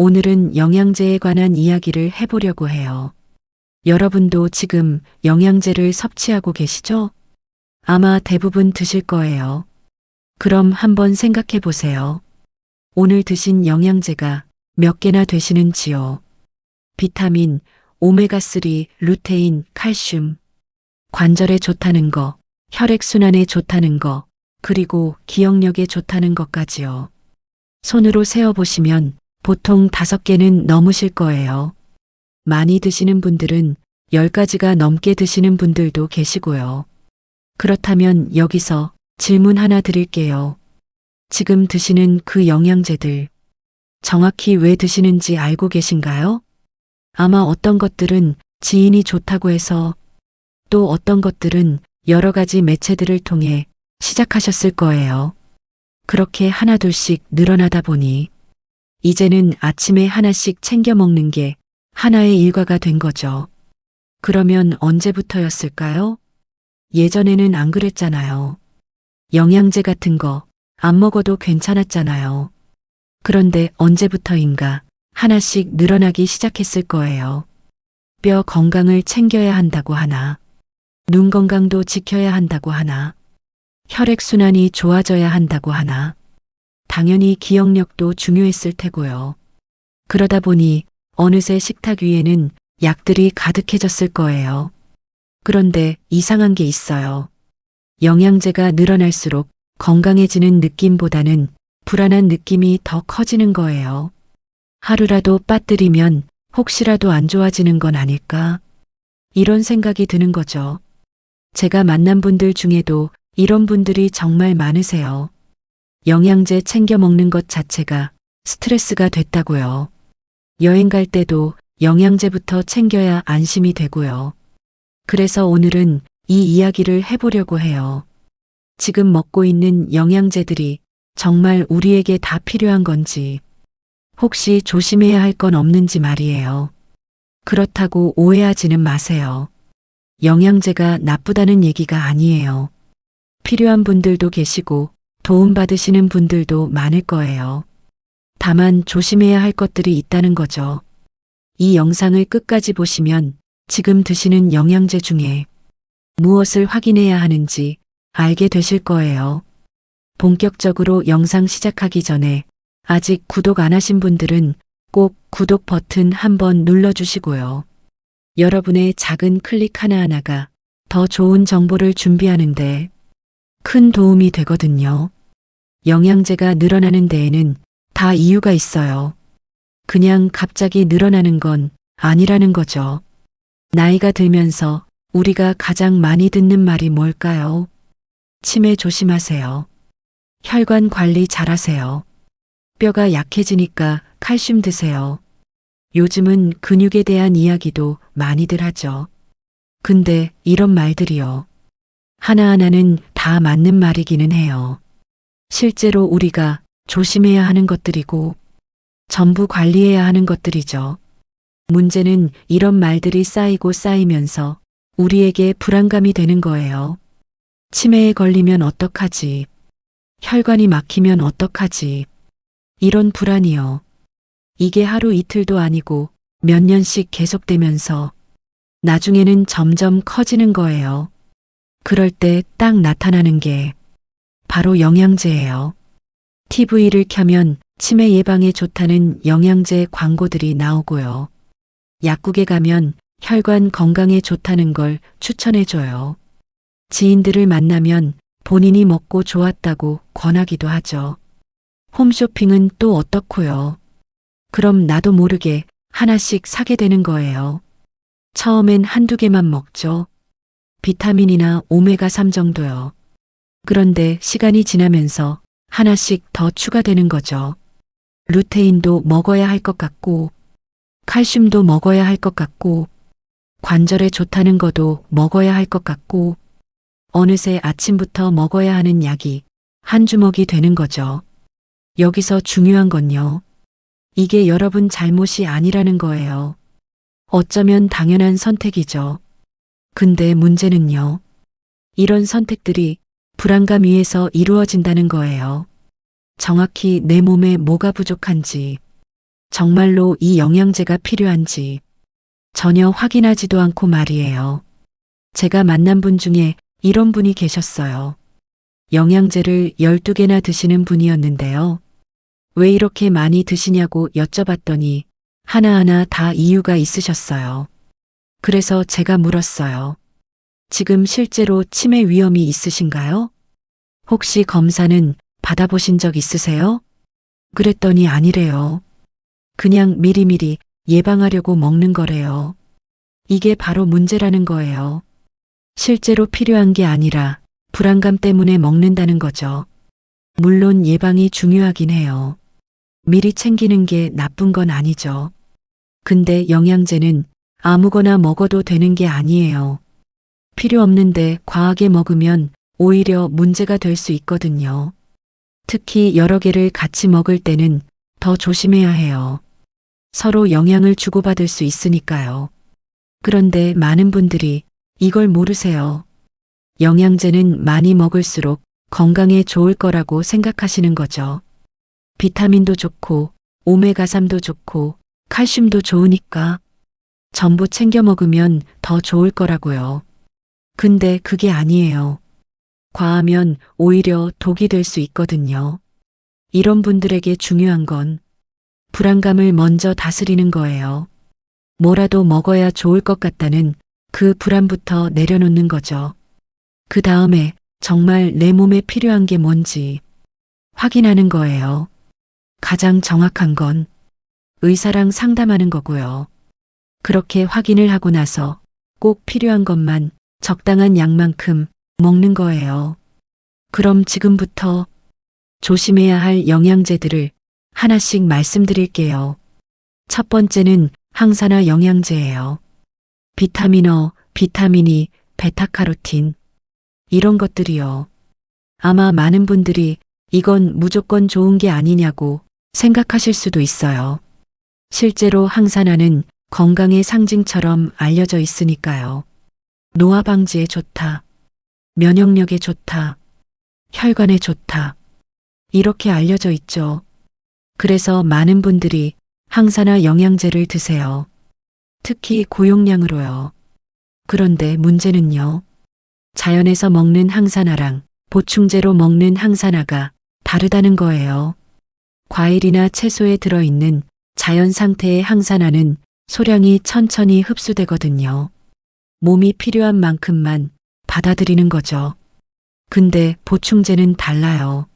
오늘은 영양제에 관한 이야기를 해보려고 해요. 여러분도 지금 영양제를 섭취하고 계시죠? 아마 대부분 드실 거예요. 그럼 한번 생각해 보세요. 오늘 드신 영양제가 몇 개나 되시는지요? 비타민, 오메가3, 루테인, 칼슘, 관절에 좋다는 거, 혈액순환에 좋다는 거, 그리고 기억력에 좋다는 것까지요. 손으로 세어보시면 보통 다섯 개는 넘으실 거예요. 많이 드시는 분들은 10가지가 넘게 드시는 분들도 계시고요. 그렇다면 여기서 질문 하나 드릴게요. 지금 드시는 그 영양제들 정확히 왜 드시는지 알고 계신가요? 아마 어떤 것들은 지인이 좋다고 해서 또 어떤 것들은 여러 가지 매체들을 통해 시작하셨을 거예요. 그렇게 하나둘씩 늘어나다 보니 이제는 아침에 하나씩 챙겨 먹는 게 하나의 일과가 된 거죠. 그러면 언제부터였을까요? 예전에는 안 그랬잖아요. 영양제 같은 거 안 먹어도 괜찮았잖아요. 그런데 언제부터인가 하나씩 늘어나기 시작했을 거예요. 뼈 건강을 챙겨야 한다고 하나, 눈 건강도 지켜야 한다고 하나, 혈액순환이 좋아져야 한다고 하나, 당연히 기억력도 중요했을 테고요. 그러다 보니 어느새 식탁 위에는 약들이 가득해졌을 거예요. 그런데 이상한 게 있어요. 영양제가 늘어날수록 건강해지는 느낌보다는 불안한 느낌이 더 커지는 거예요. 하루라도 빠뜨리면 혹시라도 안 좋아지는 건 아닐까? 이런 생각이 드는 거죠. 제가 만난 분들 중에도 이런 분들이 정말 많으세요. 영양제 챙겨 먹는 것 자체가 스트레스가 됐다고요. 여행 갈 때도 영양제부터 챙겨야 안심이 되고요. 그래서 오늘은 이 이야기를 해보려고 해요. 지금 먹고 있는 영양제들이 정말 우리에게 다 필요한 건지, 혹시 조심해야 할 건 없는지 말이에요. 그렇다고 오해하지는 마세요. 영양제가 나쁘다는 얘기가 아니에요. 필요한 분들도 계시고 도움받으시는 분들도 많을 거예요. 다만 조심해야 할 것들이 있다는 거죠. 이 영상을 끝까지 보시면 지금 드시는 영양제 중에 무엇을 확인해야 하는지 알게 되실 거예요. 본격적으로 영상 시작하기 전에 아직 구독 안 하신 분들은 꼭 구독 버튼 한번 눌러주시고요. 여러분의 작은 클릭 하나하나가 더 좋은 정보를 준비하는데 큰 도움이 되거든요. 영양제가 늘어나는 데에는 다 이유가 있어요. 그냥 갑자기 늘어나는 건 아니라는 거죠. 나이가 들면서 우리가 가장 많이 듣는 말이 뭘까요? 치매 조심하세요. 혈관 관리 잘하세요. 뼈가 약해지니까 칼슘 드세요. 요즘은 근육에 대한 이야기도 많이들 하죠. 근데 이런 말들이요. 하나하나는 다 맞는 말이기는 해요. 실제로 우리가 조심해야 하는 것들이고 전부 관리해야 하는 것들이죠. 문제는 이런 말들이 쌓이고 쌓이면서 우리에게 불안감이 되는 거예요. 치매에 걸리면 어떡하지? 혈관이 막히면 어떡하지? 이런 불안이요. 이게 하루 이틀도 아니고 몇 년씩 계속되면서 나중에는 점점 커지는 거예요. 그럴 때 딱 나타나는 게 바로 영양제예요. TV를 켜면 치매 예방에 좋다는 영양제 광고들이 나오고요. 약국에 가면 혈관 건강에 좋다는 걸 추천해줘요. 지인들을 만나면 본인이 먹고 좋았다고 권하기도 하죠. 홈쇼핑은 또 어떻고요? 그럼 나도 모르게 하나씩 사게 되는 거예요. 처음엔 한두 개만 먹죠. 비타민이나 오메가3 정도요. 그런데 시간이 지나면서 하나씩 더 추가되는 거죠. 루테인도 먹어야 할 것 같고, 칼슘도 먹어야 할 것 같고, 관절에 좋다는 것도 먹어야 할 것 같고, 어느새 아침부터 먹어야 하는 약이 한 주먹이 되는 거죠. 여기서 중요한 건요. 이게 여러분 잘못이 아니라는 거예요. 어쩌면 당연한 선택이죠. 근데 문제는요. 이런 선택들이 불안감 위에서 이루어진다는 거예요. 정확히 내 몸에 뭐가 부족한지, 정말로 이 영양제가 필요한지 전혀 확인하지도 않고 말이에요. 제가 만난 분 중에 이런 분이 계셨어요. 영양제를 12개나 드시는 분이었는데요. 왜 이렇게 많이 드시냐고 여쭤봤더니 하나하나 다 이유가 있으셨어요. 그래서 제가 물었어요. 지금 실제로 치매 위험이 있으신가요? 혹시 검사는 받아보신 적 있으세요? 그랬더니 아니래요. 그냥 미리미리 예방하려고 먹는 거래요. 이게 바로 문제라는 거예요. 실제로 필요한 게 아니라 불안감 때문에 먹는다는 거죠. 물론 예방이 중요하긴 해요. 미리 챙기는 게 나쁜 건 아니죠. 근데 영양제는 아무거나 먹어도 되는 게 아니에요. 필요 없는데 과하게 먹으면 오히려 문제가 될 수 있거든요. 특히 여러 개를 같이 먹을 때는 더 조심해야 해요. 서로 영향을 주고받을 수 있으니까요. 그런데 많은 분들이 이걸 모르세요. 영양제는 많이 먹을수록 건강에 좋을 거라고 생각하시는 거죠. 비타민도 좋고, 오메가3도 좋고, 칼슘도 좋으니까 전부 챙겨 먹으면 더 좋을 거라고요. 근데 그게 아니에요. 과하면 오히려 독이 될 수 있거든요. 이런 분들에게 중요한 건 불안감을 먼저 다스리는 거예요. 뭐라도 먹어야 좋을 것 같다는 그 불안부터 내려놓는 거죠. 그 다음에 정말 내 몸에 필요한 게 뭔지 확인하는 거예요. 가장 정확한 건 의사랑 상담하는 거고요. 그렇게 확인을 하고 나서 꼭 필요한 것만 적당한 양만큼 먹는 거예요. 그럼 지금부터 조심해야 할 영양제들을 하나씩 말씀드릴게요. 첫 번째는 항산화 영양제예요. 비타민어, 비타민이, 베타카로틴. 이런 것들이요. 아마 많은 분들이 이건 무조건 좋은 게 아니냐고 생각하실 수도 있어요. 실제로 항산화는 건강의 상징처럼 알려져 있으니까요. 노화 방지에 좋다. 면역력에 좋다. 혈관에 좋다. 이렇게 알려져 있죠. 그래서 많은 분들이 항산화 영양제를 드세요. 특히 고용량으로요. 그런데 문제는요. 자연에서 먹는 항산화랑 보충제로 먹는 항산화가 다르다는 거예요. 과일이나 채소에 들어있는 자연 상태의 항산화는 소량이 천천히 흡수되거든요. 몸이 필요한 만큼만 받아들이는 거죠. 근데 보충제는 달라요.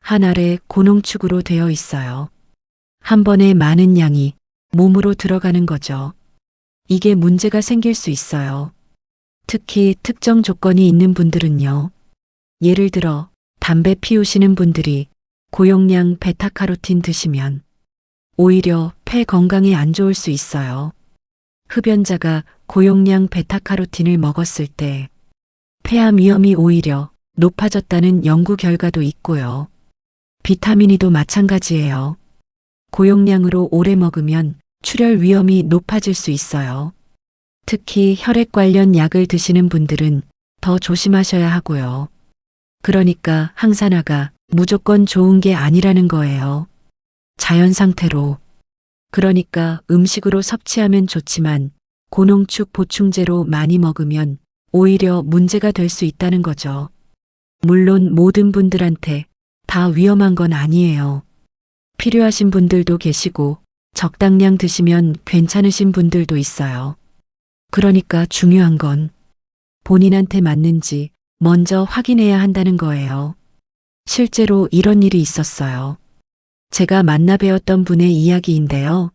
한 알에 고농축으로 되어 있어요. 한 번에 많은 양이 몸으로 들어가는 거죠. 이게 문제가 생길 수 있어요. 특히 특정 조건이 있는 분들은요. 예를 들어 담배 피우시는 분들이 고용량 베타카로틴 드시면 오히려 폐 건강에 안 좋을 수 있어요. 흡연자가 고용량 베타카로틴을 먹었을 때 폐암 위험이 오히려 높아졌다는 연구 결과도 있고요. 비타민이도 마찬가지예요. 고용량으로 오래 먹으면 출혈 위험이 높아질 수 있어요. 특히 혈액 관련 약을 드시는 분들은 더 조심하셔야 하고요. 그러니까 항산화가 무조건 좋은 게 아니라는 거예요. 자연 상태로. 그러니까 음식으로 섭취하면 좋지만 고농축 보충제로 많이 먹으면 오히려 문제가 될 수 있다는 거죠. 물론 모든 분들한테 다 위험한 건 아니에요. 필요하신 분들도 계시고 적당량 드시면 괜찮으신 분들도 있어요. 그러니까 중요한 건 본인한테 맞는지 먼저 확인해야 한다는 거예요. 실제로 이런 일이 있었어요. 제가 만나 뵈었던 분의 이야기인데요.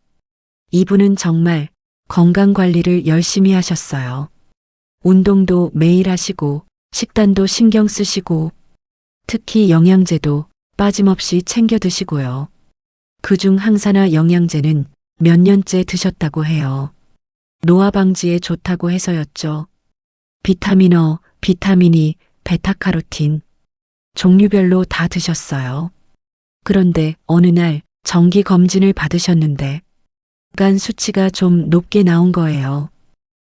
이분은 정말 건강 관리를 열심히 하셨어요. 운동도 매일 하시고 식단도 신경 쓰시고 특히 영양제도 빠짐없이 챙겨 드시고요. 그중 항산화 영양제는 몇 년째 드셨다고 해요. 노화 방지에 좋다고 해서였죠. 비타민 어, 비타민이, 베타카로틴 종류별로 다 드셨어요. 그런데 어느 날 정기 검진을 받으셨는데 간 수치가 좀 높게 나온 거예요.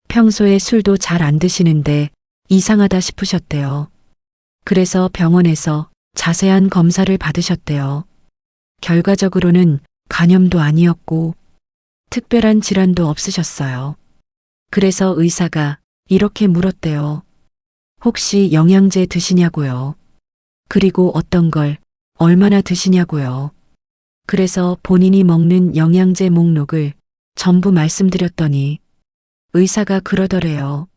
평소에 술도 잘 안 드시는데 이상하다 싶으셨대요. 그래서 병원에서 자세한 검사를 받으셨대요. 결과적으로는 간염도 아니었고 특별한 질환도 없으셨어요. 그래서 의사가 이렇게 물었대요. 혹시 영양제 드시냐고요? 그리고 어떤 걸 얼마나 드시냐고요? 그래서 본인이 먹는 영양제 목록을 전부 말씀드렸더니 의사가 그러더래요.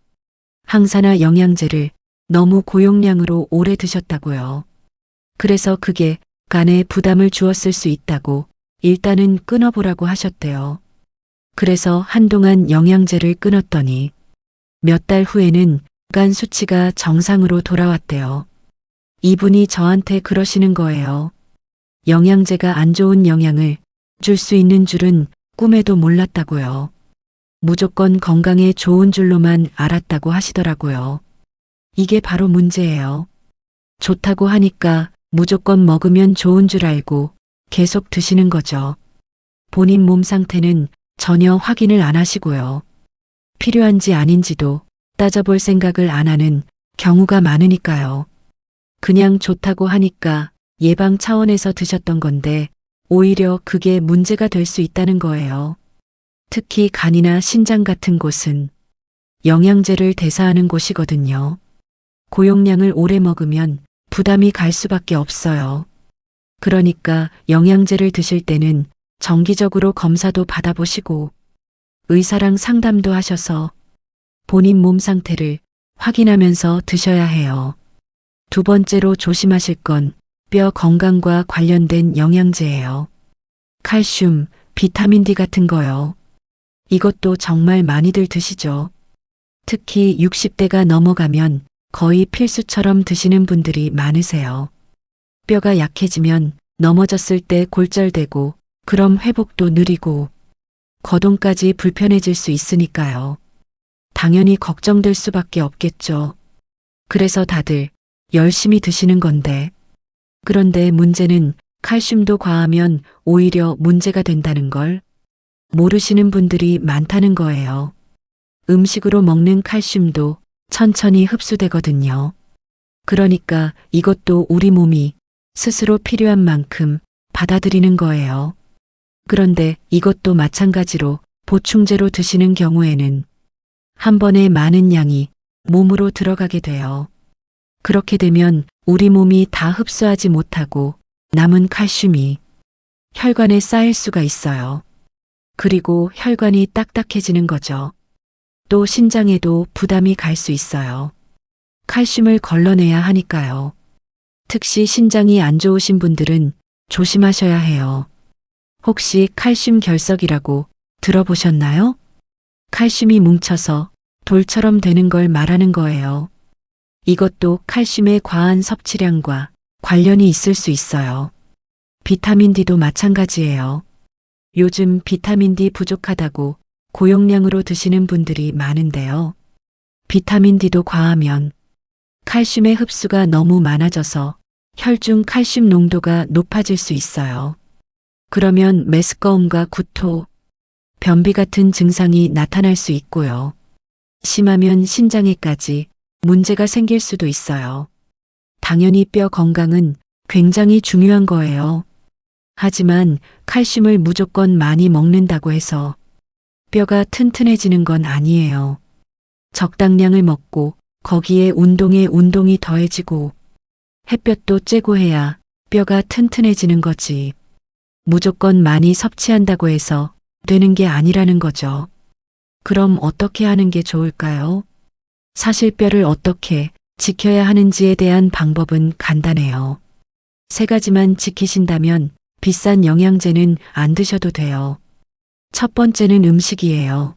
항산화 영양제를 너무 고용량으로 오래 드셨다고요. 그래서 그게 간에 부담을 주었을 수 있다고 일단은 끊어보라고 하셨대요. 그래서 한동안 영양제를 끊었더니 몇 달 후에는 간 수치가 정상으로 돌아왔대요. 이분이 저한테 그러시는 거예요. 영양제가 안 좋은 영향을 줄 수 있는 줄은 꿈에도 몰랐다고요. 무조건 건강에 좋은 줄로만 알았다고 하시더라고요. 이게 바로 문제예요. 좋다고 하니까 무조건 먹으면 좋은 줄 알고 계속 드시는 거죠. 본인 몸 상태는 전혀 확인을 안 하시고요. 필요한지 아닌지도 따져볼 생각을 안 하는 경우가 많으니까요. 그냥 좋다고 하니까 예방 차원에서 드셨던 건데 오히려 그게 문제가 될 수 있다는 거예요. 특히 간이나 신장 같은 곳은 영양제를 대사하는 곳이거든요. 고용량을 오래 먹으면 부담이 갈 수밖에 없어요. 그러니까 영양제를 드실 때는 정기적으로 검사도 받아보시고 의사랑 상담도 하셔서 본인 몸 상태를 확인하면서 드셔야 해요. 두 번째로 조심하실 건 뼈 건강과 관련된 영양제예요. 칼슘, 비타민 D 같은 거요. 이것도 정말 많이들 드시죠. 특히 60대가 넘어가면 거의 필수처럼 드시는 분들이 많으세요. 뼈가 약해지면 넘어졌을 때 골절되고 그럼 회복도 느리고 거동까지 불편해질 수 있으니까요. 당연히 걱정될 수밖에 없겠죠. 그래서 다들 열심히 드시는 건데. 그런데 문제는 칼슘도 과하면 오히려 문제가 된다는 걸 모르시는 분들이 많다는 거예요. 음식으로 먹는 칼슘도 천천히 흡수되거든요. 그러니까 이것도 우리 몸이 스스로 필요한 만큼 받아들이는 거예요. 그런데 이것도 마찬가지로 보충제로 드시는 경우에는 한 번에 많은 양이 몸으로 들어가게 돼요. 그렇게 되면 우리 몸이 다 흡수하지 못하고 남은 칼슘이 혈관에 쌓일 수가 있어요. 그리고 혈관이 딱딱해지는 거죠. 또 신장에도 부담이 갈 수 있어요. 칼슘을 걸러내야 하니까요. 특히 신장이 안 좋으신 분들은 조심하셔야 해요. 혹시 칼슘 결석이라고 들어보셨나요? 칼슘이 뭉쳐서 돌처럼 되는 걸 말하는 거예요. 이것도 칼슘의 과한 섭취량과 관련이 있을 수 있어요. 비타민 D도 마찬가지예요. 요즘 비타민 D 부족하다고 고용량으로 드시는 분들이 많은데요. 비타민 D도 과하면 칼슘의 흡수가 너무 많아져서 혈중 칼슘 농도가 높아질 수 있어요. 그러면 메스꺼움과 구토, 변비 같은 증상이 나타날 수 있고요. 심하면 신장에까지 문제가 생길 수도 있어요. 당연히 뼈 건강은 굉장히 중요한 거예요. 하지만 칼슘을 무조건 많이 먹는다고 해서 뼈가 튼튼해지는 건 아니에요. 적당량을 먹고 거기에 운동에 운동이 더해지고 햇볕도 쬐고 해야 뼈가 튼튼해지는 거지. 무조건 많이 섭취한다고 해서 되는 게 아니라는 거죠. 그럼 어떻게 하는 게 좋을까요? 사실 뼈를 어떻게 지켜야 하는지에 대한 방법은 간단해요. 세 가지만 지키신다면 비싼 영양제는 안 드셔도 돼요. 첫 번째는 음식이에요.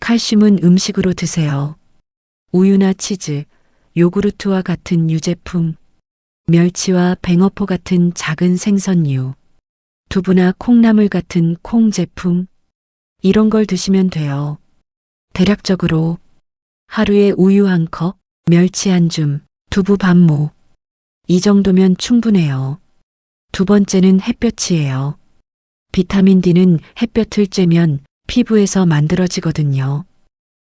칼슘은 음식으로 드세요. 우유나 치즈, 요구르트와 같은 유제품, 멸치와 뱅어포 같은 작은 생선류, 두부나 콩나물 같은 콩 제품, 이런 걸 드시면 돼요. 대략적으로 하루에 우유 한 컵, 멸치 한 줌, 두부 반모. 이 정도면 충분해요. 두 번째는 햇볕이에요. 비타민 D는 햇볕을 쬐면 피부에서 만들어지거든요.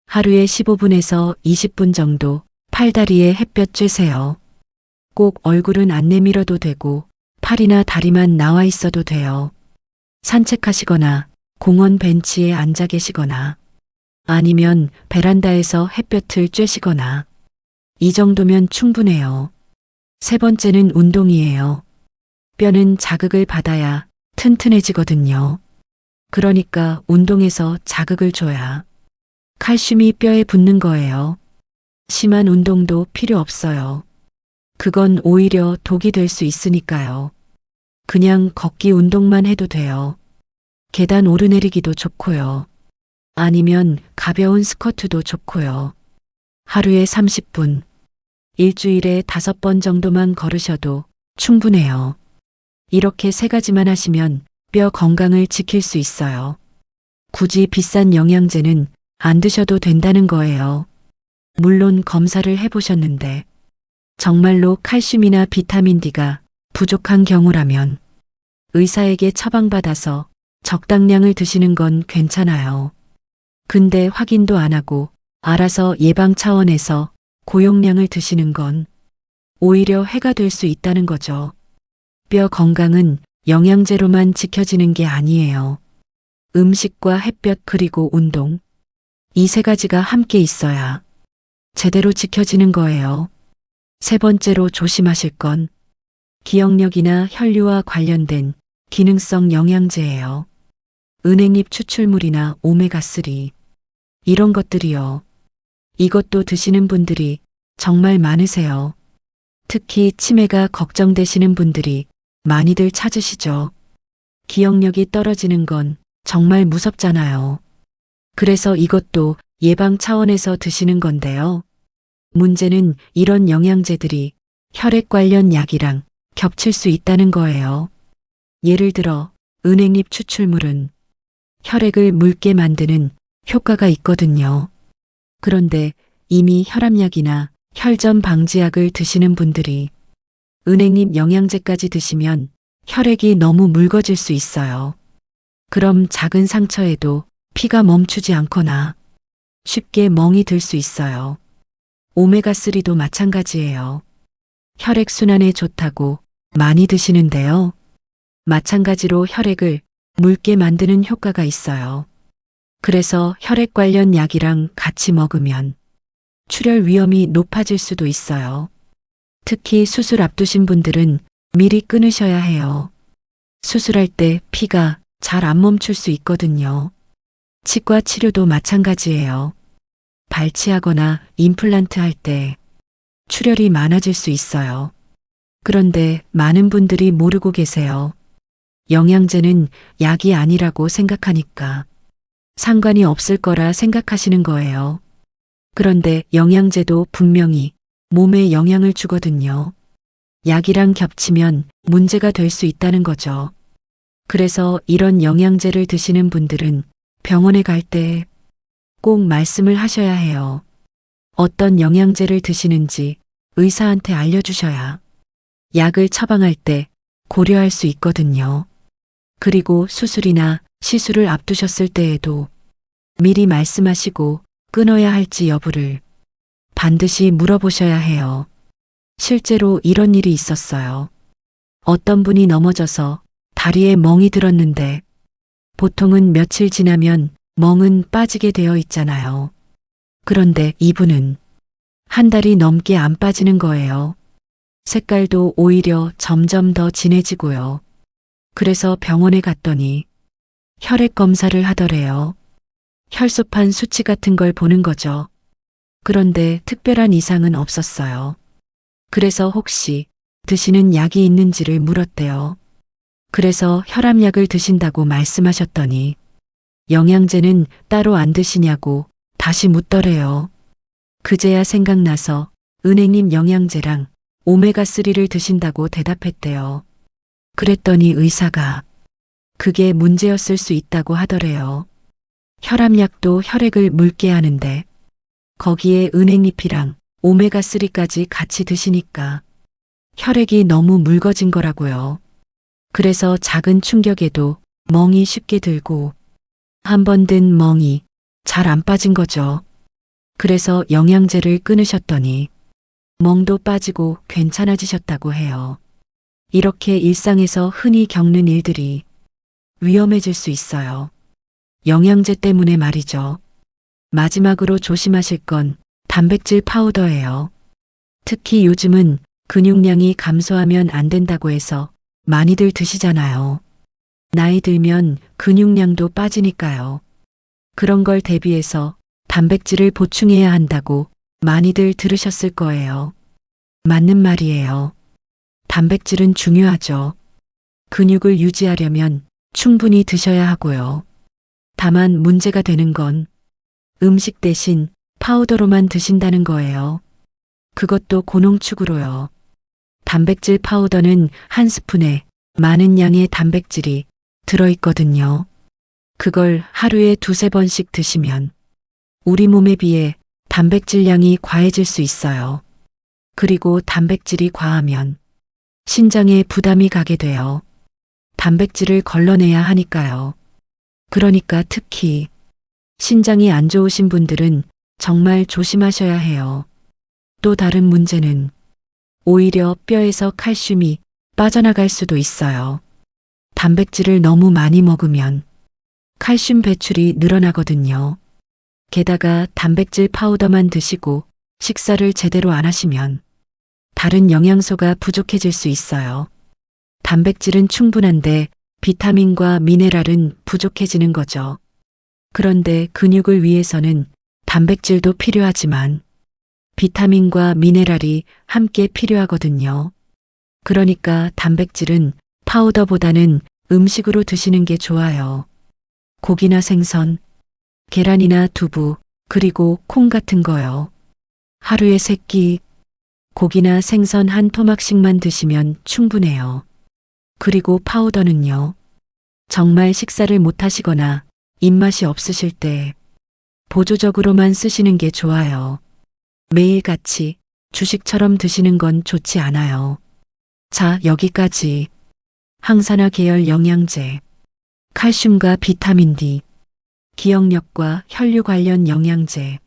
하루에 15분에서 20분 정도 팔다리에 햇볕 쬐세요. 꼭 얼굴은 안 내밀어도 되고 팔이나 다리만 나와 있어도 돼요. 산책하시거나 공원 벤치에 앉아 계시거나 아니면 베란다에서 햇볕을 쬐시거나 이 정도면 충분해요. 세 번째는 운동이에요. 뼈는 자극을 받아야 튼튼해지거든요. 그러니까 운동에서 자극을 줘야 칼슘이 뼈에 붙는 거예요. 심한 운동도 필요 없어요. 그건 오히려 독이 될 수 있으니까요. 그냥 걷기 운동만 해도 돼요. 계단 오르내리기도 좋고요. 아니면 가벼운 스쿼트도 좋고요. 하루에 30분, 일주일에 5번 정도만 걸으셔도 충분해요. 이렇게 세 가지만 하시면 뼈 건강을 지킬 수 있어요. 굳이 비싼 영양제는 안 드셔도 된다는 거예요. 물론 검사를 해보셨는데 정말로 칼슘이나 비타민 D가 부족한 경우라면 의사에게 처방받아서 적당량을 드시는 건 괜찮아요. 근데 확인도 안 하고 알아서 예방 차원에서 고용량을 드시는 건 오히려 해가 될 수 있다는 거죠. 뼈 건강은 영양제로만 지켜지는 게 아니에요. 음식과 햇볕 그리고 운동. 이 세 가지가 함께 있어야 제대로 지켜지는 거예요. 세 번째로 조심하실 건 기억력이나 혈류와 관련된 기능성 영양제예요. 은행잎 추출물이나 오메가3 이런 것들이요. 이것도 드시는 분들이 정말 많으세요. 특히 치매가 걱정되시는 분들이 많이들 찾으시죠. 기억력이 떨어지는 건 정말 무섭잖아요. 그래서 이것도 예방 차원에서 드시는 건데요. 문제는 이런 영양제들이 혈액 관련 약이랑 겹칠 수 있다는 거예요. 예를 들어 은행잎 추출물은 혈액을 묽게 만드는 효과가 있거든요. 그런데 이미 혈압약이나 혈전 방지약을 드시는 분들이 은행잎 영양제까지 드시면 혈액이 너무 묽어질 수 있어요. 그럼 작은 상처에도 피가 멈추지 않거나 쉽게 멍이 들 수 있어요. 오메가3도 마찬가지예요. 혈액순환에 좋다고 많이 드시는데요. 마찬가지로 혈액을 묽게 만드는 효과가 있어요. 그래서 혈액 관련 약이랑 같이 먹으면 출혈 위험이 높아질 수도 있어요. 특히 수술 앞두신 분들은 미리 끊으셔야 해요. 수술할 때 피가 잘 안 멈출 수 있거든요. 치과 치료도 마찬가지예요. 발치하거나 임플란트 할 때 출혈이 많아질 수 있어요. 그런데 많은 분들이 모르고 계세요. 영양제는 약이 아니라고 생각하니까 상관이 없을 거라 생각하시는 거예요. 그런데 영양제도 분명히 몸에 영향을 주거든요. 약이랑 겹치면 문제가 될 수 있다는 거죠. 그래서 이런 영양제를 드시는 분들은 병원에 갈 때 꼭 말씀을 하셔야 해요. 어떤 영양제를 드시는지 의사한테 알려주셔야 약을 처방할 때 고려할 수 있거든요. 그리고 수술이나 시술을 앞두셨을 때에도 미리 말씀하시고 끊어야 할지 여부를 반드시 물어보셔야 해요. 실제로 이런 일이 있었어요. 어떤 분이 넘어져서 다리에 멍이 들었는데 보통은 며칠 지나면 멍은 빠지게 되어 있잖아요. 그런데 이분은 한 달이 넘게 안 빠지는 거예요. 색깔도 오히려 점점 더 진해지고요. 그래서 병원에 갔더니 혈액 검사를 하더래요. 혈소판 수치 같은 걸 보는 거죠. 그런데 특별한 이상은 없었어요. 그래서 혹시 드시는 약이 있는지를 물었대요. 그래서 혈압약을 드신다고 말씀하셨더니 영양제는 따로 안 드시냐고 다시 묻더래요. 그제야 생각나서 은행잎 영양제랑 오메가3를 드신다고 대답했대요. 그랬더니 의사가 그게 문제였을 수 있다고 하더래요. 혈압약도 혈액을 묽게 하는데 거기에 은행잎이랑 오메가3까지 같이 드시니까 혈액이 너무 묽어진 거라고요. 그래서 작은 충격에도 멍이 쉽게 들고 한 번 든 멍이 잘 안 빠진 거죠. 그래서 영양제를 끊으셨더니 멍도 빠지고 괜찮아지셨다고 해요. 이렇게 일상에서 흔히 겪는 일들이 위험해질 수 있어요. 영양제 때문에 말이죠. 마지막으로 조심하실 건 단백질 파우더예요. 특히 요즘은 근육량이 감소하면 안 된다고 해서 많이들 드시잖아요. 나이 들면 근육량도 빠지니까요. 그런 걸 대비해서 단백질을 보충해야 한다고 많이들 들으셨을 거예요. 맞는 말이에요. 단백질은 중요하죠. 근육을 유지하려면 충분히 드셔야 하고요. 다만 문제가 되는 건 음식 대신 파우더로만 드신다는 거예요. 그것도 고농축으로요. 단백질 파우더는 한 스푼에 많은 양의 단백질이 들어있거든요. 그걸 하루에 두세 번씩 드시면 우리 몸에 비해 단백질량이 과해질 수 있어요. 그리고 단백질이 과하면 신장에 부담이 가게 돼요. 단백질을 걸러내야 하니까요. 그러니까 특히 신장이 안 좋으신 분들은 정말 조심하셔야 해요. 또 다른 문제는 오히려 뼈에서 칼슘이 빠져나갈 수도 있어요. 단백질을 너무 많이 먹으면 칼슘 배출이 늘어나거든요. 게다가 단백질 파우더만 드시고 식사를 제대로 안 하시면 다른 영양소가 부족해질 수 있어요. 단백질은 충분한데 비타민과 미네랄은 부족해지는 거죠. 그런데 근육을 위해서는 단백질도 필요하지만 비타민과 미네랄이 함께 필요하거든요. 그러니까 단백질은 파우더보다는 음식으로 드시는 게 좋아요. 고기나 생선, 계란이나 두부, 그리고 콩 같은 거요. 하루에 세 끼, 고기나 생선 한 토막씩만 드시면 충분해요. 그리고 파우더는요. 정말 식사를 못 하시거나 입맛이 없으실 때 보조적으로만 쓰시는 게 좋아요. 매일같이 주식처럼 드시는 건 좋지 않아요. 자, 여기까지. 항산화 계열 영양제, 칼슘과 비타민 D, 기억력과 혈류 관련 영양제,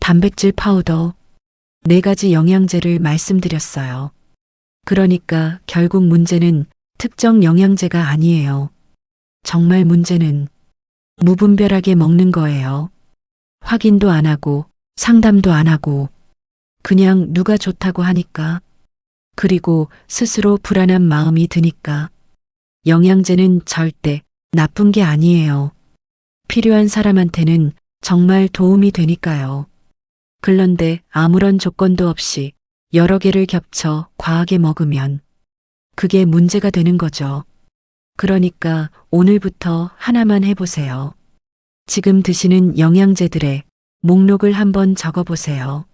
단백질 파우더, 네 가지 영양제를 말씀드렸어요. 그러니까 결국 문제는 특정 영양제가 아니에요. 정말 문제는 무분별하게 먹는 거예요. 확인도 안 하고 상담도 안 하고 그냥 누가 좋다고 하니까 그리고 스스로 불안한 마음이 드니까 영양제는 절대 나쁜 게 아니에요. 필요한 사람한테는 정말 도움이 되니까요. 그런데 아무런 조건도 없이 여러 개를 겹쳐 과하게 먹으면 그게 문제가 되는 거죠. 그러니까 오늘부터 하나만 해보세요. 지금 드시는 영양제들의 목록을 한번 적어보세요.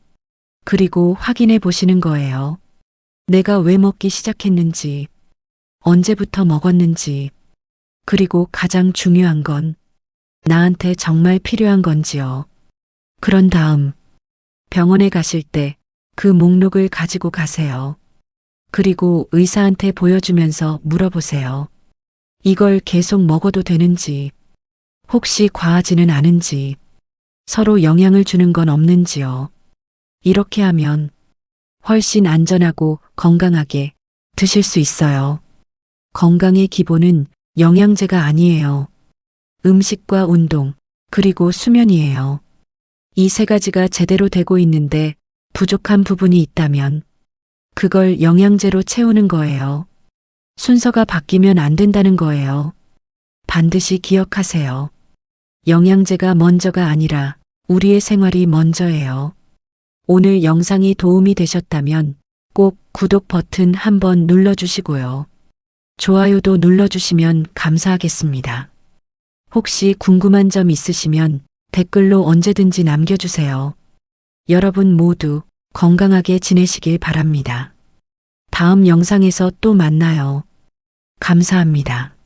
그리고 확인해 보시는 거예요. 내가 왜 먹기 시작했는지, 언제부터 먹었는지, 그리고 가장 중요한 건 나한테 정말 필요한 건지요. 그런 다음 병원에 가실 때 그 목록을 가지고 가세요. 그리고 의사한테 보여주면서 물어보세요. 이걸 계속 먹어도 되는지, 혹시 과하지는 않은지, 서로 영향을 주는 건 없는지요. 이렇게 하면 훨씬 안전하고 건강하게 드실 수 있어요. 건강의 기본은 영양제가 아니에요. 음식과 운동, 그리고 수면이에요. 이 세 가지가 제대로 되고 있는데 부족한 부분이 있다면 그걸 영양제로 채우는 거예요. 순서가 바뀌면 안 된다는 거예요. 반드시 기억하세요. 영양제가 먼저가 아니라 우리의 생활이 먼저예요. 오늘 영상이 도움이 되셨다면 꼭 구독 버튼 한번 눌러주시고요. 좋아요도 눌러주시면 감사하겠습니다. 혹시 궁금한 점 있으시면 댓글로 언제든지 남겨주세요. 여러분 모두 건강하게 지내시길 바랍니다. 다음 영상에서 또 만나요. 감사합니다.